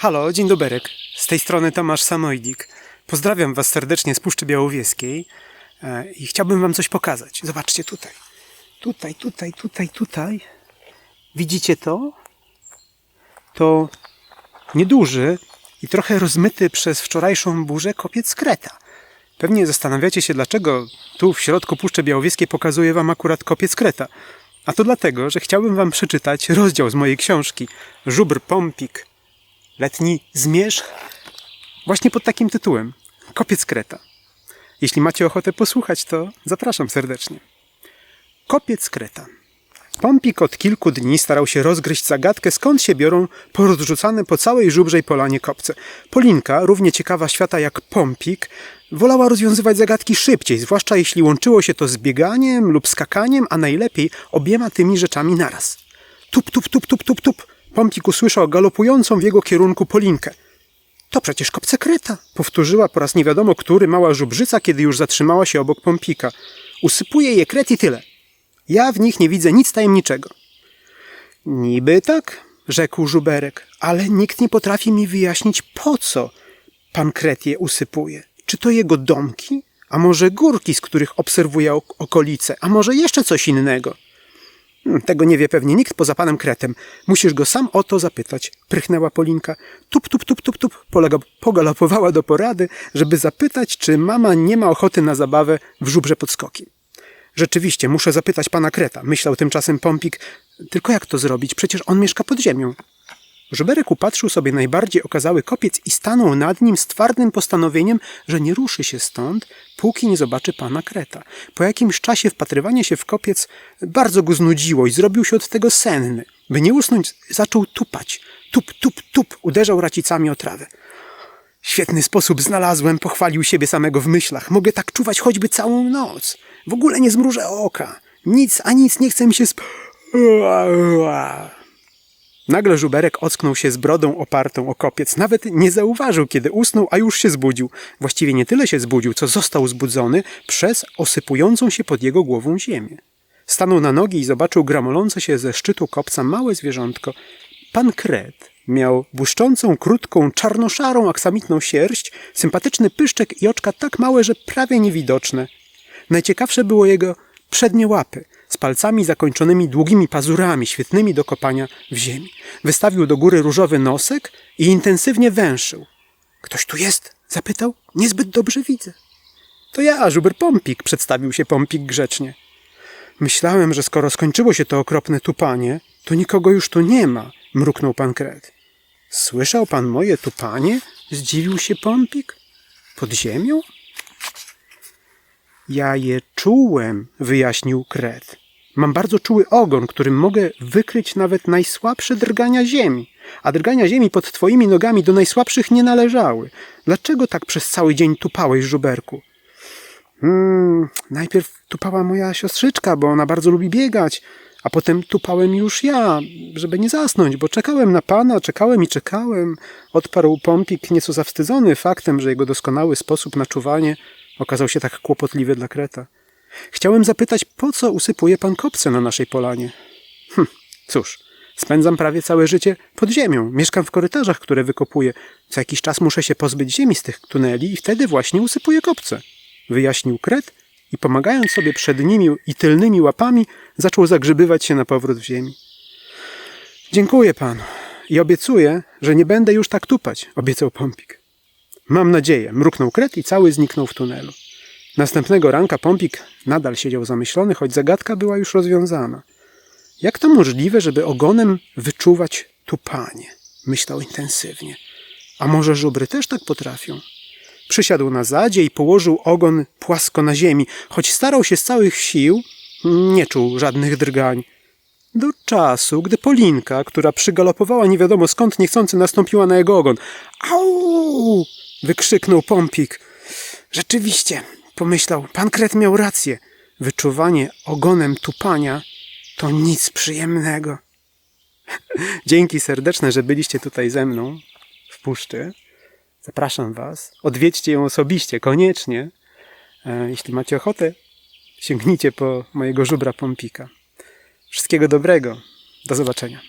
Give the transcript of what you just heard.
Halo, dzień doberek. Z tej strony Tomasz Samojdik. Pozdrawiam Was serdecznie z Puszczy Białowieskiej e, i chciałbym Wam coś pokazać. Zobaczcie tutaj. Tutaj, tutaj, tutaj, tutaj. Widzicie to? To nieduży i trochę rozmyty przez wczorajszą burzę kopiec Kreta. Pewnie zastanawiacie się, dlaczego tu w środku Puszczy Białowieskiej pokazuję Wam akurat kopiec Kreta. A to dlatego, że chciałbym Wam przeczytać rozdział z mojej książki Żubr Pompik Letni zmierzch właśnie pod takim tytułem Kopiec Kreta. Jeśli macie ochotę posłuchać, to zapraszam serdecznie. Kopiec Kreta. Pompik od kilku dni starał się rozgryźć zagadkę, skąd się biorą porozrzucane po całej żubrzej polanie kopce. Polinka, równie ciekawa świata jak Pompik, wolała rozwiązywać zagadki szybciej, zwłaszcza jeśli łączyło się to z bieganiem lub skakaniem, a najlepiej obiema tymi rzeczami naraz. Tup, tup, tup, tup, tup, tup. Pompik usłyszał galopującą w jego kierunku Polinkę. To przecież kopce Kreta, powtórzyła po raz nie wiadomo który mała żubrzyca, kiedy już zatrzymała się obok Pompika. Usypuje je kret i tyle. Ja w nich nie widzę nic tajemniczego. Niby tak, rzekł żuberek, ale nikt nie potrafi mi wyjaśnić po co pan kret je usypuje. Czy to jego domki? A może górki, z których obserwuje ok- okolice? A może jeszcze coś innego? Hmm, Tego nie wie pewnie nikt poza panem Kretem. Musisz go sam o to zapytać, prychnęła Polinka. Tup, tup, tup, tup, tup. Polega, pogalopowała do porady, żeby zapytać, czy mama nie ma ochoty na zabawę w żubrze podskoki. Rzeczywiście, muszę zapytać pana Kreta, myślał tymczasem Pompik. Tylko jak to zrobić? Przecież on mieszka pod ziemią. Żuberek upatrzył sobie najbardziej okazały kopiec i stanął nad nim z twardym postanowieniem, że nie ruszy się stąd, póki nie zobaczy pana Kreta. Po jakimś czasie wpatrywanie się w kopiec bardzo go znudziło i zrobił się od tego senny. By nie usnąć, zaczął tupać. Tup, tup, tup, uderzał racicami o trawę. Świetny sposób znalazłem, pochwalił siebie samego w myślach. Mogę tak czuwać choćby całą noc. W ogóle nie zmrużę oka. Nic, a nic nie chce mi się sp... Nagle żuberek ocknął się z brodą opartą o kopiec. Nawet nie zauważył, kiedy usnął, a już się zbudził. Właściwie nie tyle się zbudził, co został zbudzony przez osypującą się pod jego głową ziemię. Stanął na nogi i zobaczył gramolące się ze szczytu kopca małe zwierzątko. Pan Kret miał błyszczącą, krótką, czarnoszarą, aksamitną sierść, sympatyczny pyszczek i oczka tak małe, że prawie niewidoczne. Najciekawsze było jego przednie łapy, z palcami zakończonymi długimi pazurami, świetnymi do kopania w ziemi. Wystawił do góry różowy nosek i intensywnie węszył. Ktoś tu jest? zapytał. Niezbyt dobrze widzę. To ja, żubr Pompik, przedstawił się Pompik grzecznie. Myślałem, że skoro skończyło się to okropne tupanie, to nikogo już tu nie ma, mruknął pan Kret. Słyszał pan moje tupanie? Zdziwił się Pompik. Pod ziemią? Ja je czułem, wyjaśnił Kret. Mam bardzo czuły ogon, którym mogę wykryć nawet najsłabsze drgania ziemi. A drgania ziemi pod twoimi nogami do najsłabszych nie należały. Dlaczego tak przez cały dzień tupałeś, żuberku? Hmm, najpierw tupała moja siostrzyczka, bo ona bardzo lubi biegać, a potem tupałem już ja, żeby nie zasnąć, bo czekałem na pana, czekałem i czekałem. Odparł Pompik, nieco zawstydzony faktem, że jego doskonały sposób na czuwanie okazał się tak kłopotliwy dla Kreta. Chciałem zapytać, po co usypuje pan kopce na naszej polanie? Hm, cóż, spędzam prawie całe życie pod ziemią. Mieszkam w korytarzach, które wykopuję. Co jakiś czas muszę się pozbyć ziemi z tych tuneli i wtedy właśnie usypuję kopce. Wyjaśnił Kret i pomagając sobie przednimi i tylnymi łapami, zaczął zagrzebywać się na powrót w ziemi. Dziękuję panu i obiecuję, że nie będę już tak tupać, obiecał Pompik. Mam nadzieję, mruknął Kret i cały zniknął w tunelu. Następnego ranka Pompik nadal siedział zamyślony, choć zagadka była już rozwiązana. Jak to możliwe, żeby ogonem wyczuwać tupanie? Myślał intensywnie. A może żubry też tak potrafią? Przysiadł na zadzie i położył ogon płasko na ziemi, choć starał się z całych sił, nie czuł żadnych drgań. Do czasu, gdy Polinka, która przygalopowała nie wiadomo skąd niechcący nastąpiła na jego ogon. Au! Wykrzyknął Pompik. Rzeczywiście, pomyślał, pan Kret miał rację. Wyczuwanie ogonem tupania to nic przyjemnego. Dzięki serdeczne, że byliście tutaj ze mną w puszczy. Zapraszam Was. Odwiedźcie ją osobiście, koniecznie. E, Jeśli macie ochotę, sięgnijcie po mojego żubra Pompika. Wszystkiego dobrego. Do zobaczenia.